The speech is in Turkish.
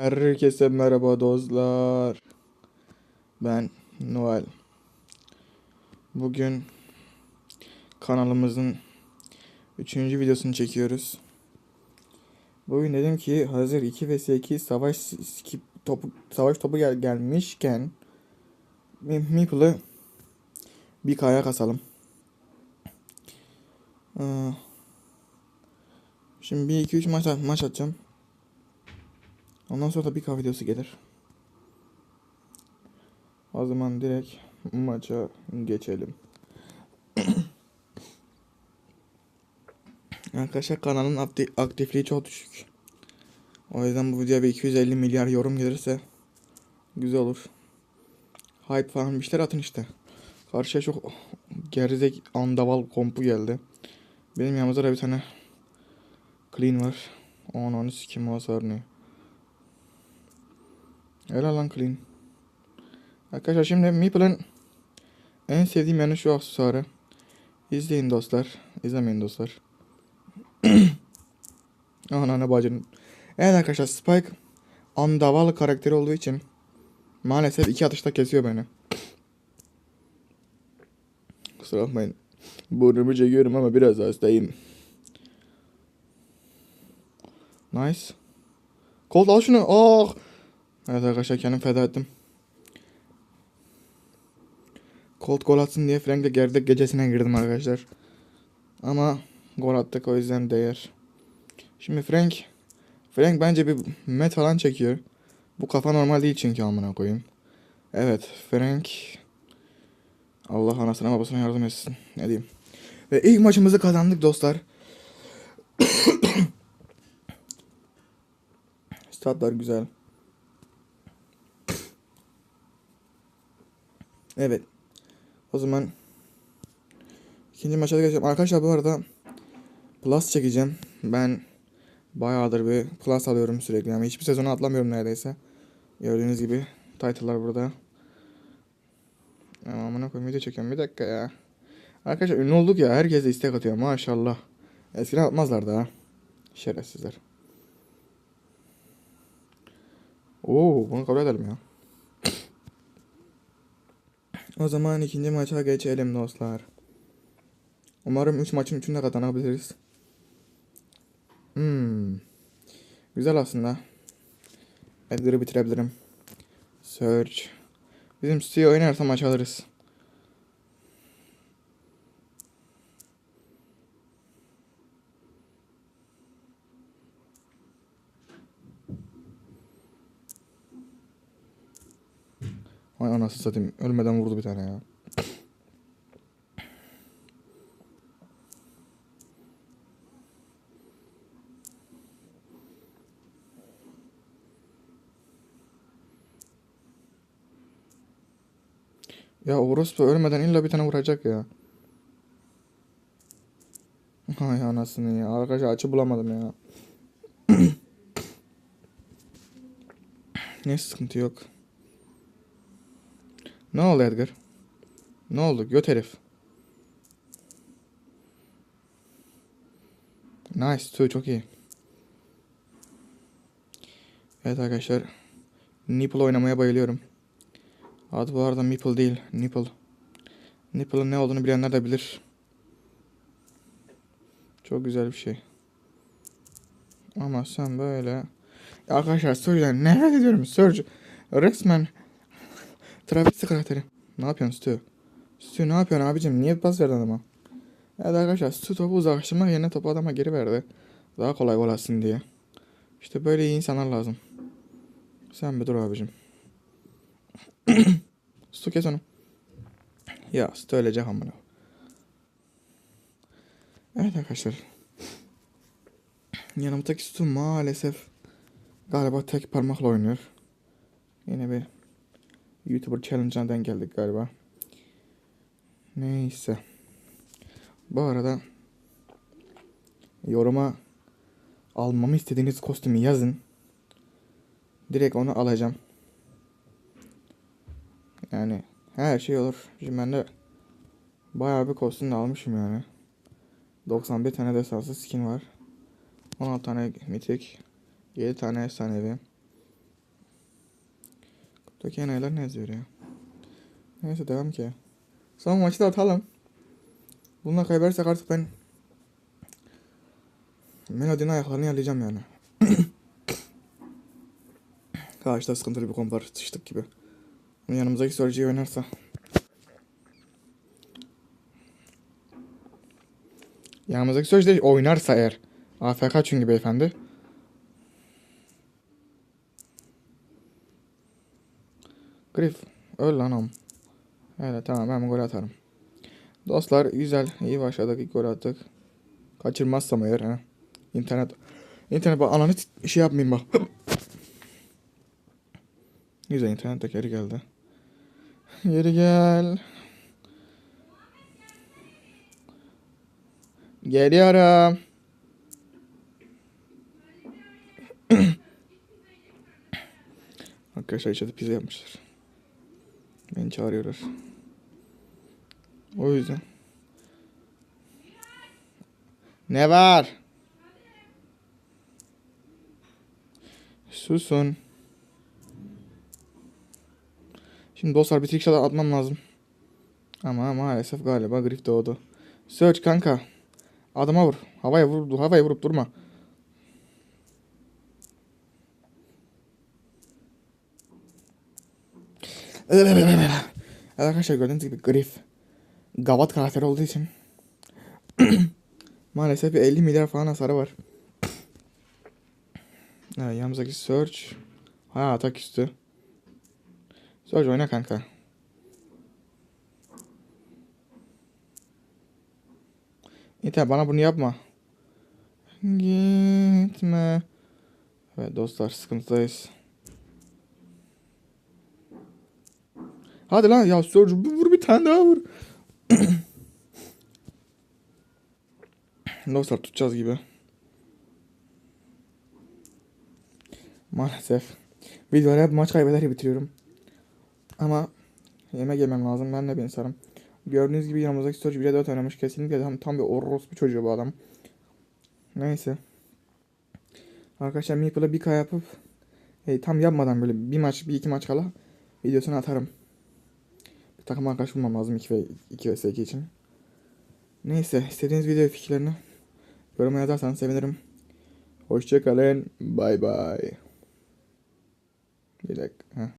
Herkese merhaba dostlar. Ben Noel. Bugün kanalımızın 3. videosunu çekiyoruz. Bugün dedim ki hazır 2 vs 2 savaş skip topu savaş topu gel gelmişken Mi- Meeple'ı bir kaya kasalım. Aa, Şimdi 1 2 3 maç maç atacağım. Ondan sonra da bir kahve videosu gelir. O zaman direkt maça geçelim. Arkadaşlar kanalın akti- aktifliği çok düşük. O yüzden bu videoya bir 250 milyar yorum gelirse güzel olur. Hype falan bir şeyler atın işte. Karşıya çok gerizek andaval kompu geldi. Benim yanımızda da bir tane clean var. Onu onu sikim o ne? Helal lan clean. Arkadaşlar şimdi Meeple'ın en sevdiğim yanı şu aksesuarı. İzleyin dostlar. İzlemeyin dostlar. Ananı bacının. Evet arkadaşlar Spike andaval karakteri olduğu için maalesef iki atışta kesiyor beni. Kusura bakmayın. Burnumu çekiyorum ama biraz hastayım. Nice. Colt al şunu. Oh. Evet arkadaşlar kendim feda ettim. Colt gol atsın diye Frank'le gerdek gecesine girdim arkadaşlar. Ama gol attık o yüzden değer. Şimdi Frank Frank bence bir met falan çekiyor. Bu kafa normal değil çünkü amına koyayım. Evet Frank Allah anasına babasına yardım etsin. Ne diyeyim. Ve ilk maçımızı kazandık dostlar. Statlar güzel. Evet. O zaman ikinci maça da geçelim. Arkadaşlar bu arada Plus çekeceğim. Ben bayağıdır bir Plus alıyorum sürekli. Yani hiçbir sezonu atlamıyorum neredeyse. Gördüğünüz gibi title'lar burada. Ama amına koyayım video çekiyorum. Bir dakika ya. Arkadaşlar ünlü olduk ya. Herkes de istek atıyor maşallah. Eskiden atmazlardı ha. Şerefsizler. Oo, bunu kabul edelim ya. O zaman ikinci maça geçelim dostlar. Umarım 3 maçın 3'ünü de kazanabiliriz. Hmm. Güzel aslında. Edgar'ı bitirebilirim. Search. Bizim Steve oynarsa maç alırız. Vay anasını satayım. Ölmeden vurdu bir tane ya. Ya orospu ölmeden illa bir tane vuracak ya. Hay anasını ya. Arkadaşlar açı bulamadım ya. ne sıkıntı yok. Ne oldu Edgar? Ne oldu? Göt herif. Nice. Tüy çok iyi. Evet arkadaşlar. Nipple oynamaya bayılıyorum. Adı bu arada Meeple değil. Nipple. Nipple'ın ne olduğunu bilenler de bilir. Çok güzel bir şey. Ama sen böyle... Ya arkadaşlar Surge'den nefret ediyorum. Surge resmen Travesti karakteri. Ne yapıyorsun Stu? Stu ne yapıyorsun abicim? Niye pas verdin adama? Evet arkadaşlar Stu topu uzaklaştırmak yerine topu adama geri verdi. Daha kolay gol atsın diye. İşte böyle iyi insanlar lazım. Sen bir dur abicim. Stu kes onu. Ya Stu ölecek amına. Evet arkadaşlar. Yanımdaki Stu maalesef galiba tek parmakla oynuyor. Yine bir YouTuber Challenge'dan denk geldik galiba. Neyse. Bu arada yoruma almamı istediğiniz kostümü yazın. Direkt onu alacağım. Yani her şey olur. Şimdi ben de bayağı bir kostüm almışım yani. 91 tane destansı skin var. 16 tane mitik. 7 tane efsanevi. Döken aylar ne yazıyor ya? Neyse devam ki. Son maçı da atalım. Bununla kaybedersek artık ben Melody'nin ayaklarını yalayacağım yani. Karşıda sıkıntılı bir komp var. Sıçtık gibi. Yanımızdaki Surge'yi oynarsa. Yanımızdaki Surge de oynarsa eğer. AFK çünkü beyefendi. Griff. Öl lan am. Evet tamam ben gol atarım. Dostlar güzel. iyi başladık. Gol attık. Kaçırmazsam eğer ha. İnternet. İnternet bak ananı şey yapmayayım bak. güzel internet de geri geldi. Geri gel. Geliyorum. Arkadaşlar içeride pizza yapmışlar. Beni çağırıyorlar. O yüzden. Ne var? Susun. Şimdi dostlar bir trickshot atmam lazım. Ama maalesef galiba grif doğdu. Search kanka. Adama vur. Havaya vur. Havaya vurup durma. Evet arkadaşlar gördüğünüz gibi Griff Gavat karakteri olduğu için maalesef bir 50 milyar falan hasarı var. Evet, yanımızdaki Search ha atak üstü. Search oyna kanka. Yeter bana bunu yapma. Gitme. Evet dostlar sıkıntıdayız. Hadi lan ya Surge vur bir tane daha vur. Dostlar tutacağız gibi. Maalesef. Videoları hep maç kaybeder bitiriyorum. Ama yemek yemem lazım. Ben de bir insanım. Gördüğünüz gibi yanımızdaki Surge 1'e 4 oynamış. Kesinlikle tam, tam bir orospu çocuğu bu adam. Neyse. Arkadaşlar Meeple'a bir K yapıp e, tam yapmadan böyle bir maç bir iki maç kala videosunu atarım. Takım arkadaş bulmam lazım 2 ve 2 vs 2 için. Neyse istediğiniz video fikirlerini yoruma yazarsanız sevinirim. Hoşçakalın. Bay bay. Bir dakika. Heh.